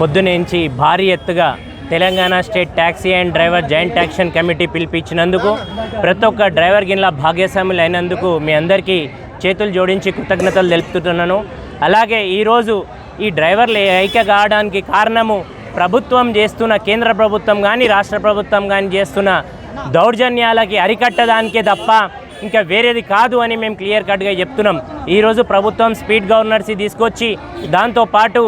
పొద్దునేంచి భారీ ఎత్తుగా Telangana state taxi and driver joint action committee పిలిపించినందుకు ప్రతి ఒక్క డ్రైవర్ గిన్లా భాగ్యస్వాములు అయినందుకు మీ అందరికీ చేతులు జోడించి కృతజ్ఞతలు తెలుపుతున్నాను. అలాగే ఈరోజు ఈ డ్రైవర్లు ఐక్య కావడానికి కారణము ప్రభుత్వం చేస్తున్న కేంద్ర ప్రభుత్వం కానీ రాష్ట్ర ప్రభుత్వం కానీ చేస్తున్న దౌర్జన్యాలకి అరికట్టడానికే తప్ప ఇంకా వేరేది కాదు అని మేము క్లియర్ కట్గా చెప్తున్నాం. ఈరోజు ప్రభుత్వం స్పీడ్ గవర్నర్సీ తీసుకొచ్చి దాంతోపాటు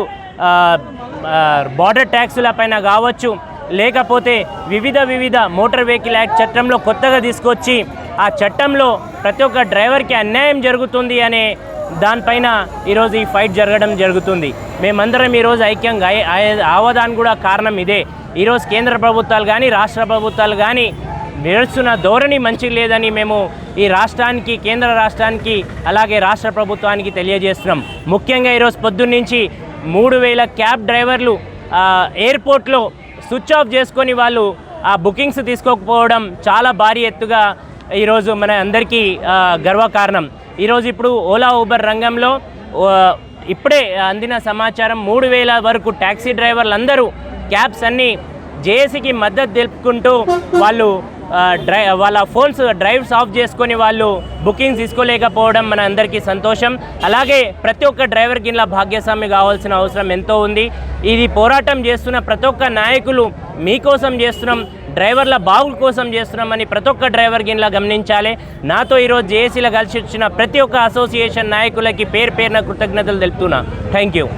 బార్డర్ ట్యాక్సుల పైన కావచ్చు లేకపోతే వివిధ వివిధ మోటార్ వెహికల్ యాక్ట్ చట్టంలో కొత్తగా తీసుకొచ్చి ఆ చట్టంలో ప్రతి ఒక్క డ్రైవర్కి అన్యాయం జరుగుతుంది అనే దానిపైన ఈరోజు ఈ ఫైట్ జరగడం జరుగుతుంది. మేమందరం ఈరోజు ఐక్యంగా అయ్యే- అవదానికి కూడా కారణం ఇదే. ఈరోజు కేంద్ర ప్రభుత్వాలు కానీ రాష్ట్ర ప్రభుత్వాలు కానీ నడుస్తున్న ధోరణి మంచి లేదని మేము ఈ రాష్ట్రానికి కేంద్ర రాష్ట్రానికి అలాగే రాష్ట్ర ప్రభుత్వానికి తెలియజేస్తున్నాం. ముఖ్యంగా ఈరోజు పొద్దున్నుంచి మూడు వేల క్యాబ్ డ్రైవర్లు ఎయిర్పోర్ట్లో స్విచ్ ఆఫ్ చేసుకొని వాళ్ళు ఆ బుకింగ్స్ తీసుకోకపోవడం చాలా భారీ ఎత్తుగా ఈరోజు మన అందరికీ గర్వకారణం. ఈరోజు ఇప్పుడు ఓలా ఊబర్ రంగంలో ఇప్పుడే అందిన సమాచారం మూడు వేల వరకు ట్యాక్సీ డ్రైవర్లు అందరూ క్యాబ్స్ అన్నీ జేఏసీకి మద్దతు తెలుపుకుంటూ వాళ్ళు డ్రై వాళ్ళ ఫోన్స్ డ్రైవ్స్ ఆఫ్ చేసుకొని వాళ్ళు బుకింగ్స్ తీసుకోలేకపోవడం మన అందరికీ సంతోషం. అలాగే ప్రతి ఒక్క డ్రైవర్కి ఇలా భాగ్యస్వామి కావాల్సిన అవసరం ఎంతో ఉంది. ఇది పోరాటం చేస్తున్న ప్రతి ఒక్క నాయకులు మీకోసం చేస్తున్నాం డ్రైవర్ల బాగు కోసం చేస్తున్నామని ప్రతి ఒక్క డ్రైవర్ గిన్లా గమనించాలి. నాతో ఈరోజు జేఏసీలో కలిసి వచ్చిన ప్రతి ఒక్క అసోసియేషన్ నాయకులకి పేరు పేరున కృతజ్ఞతలు తెలుపుతున్నా. Thank you.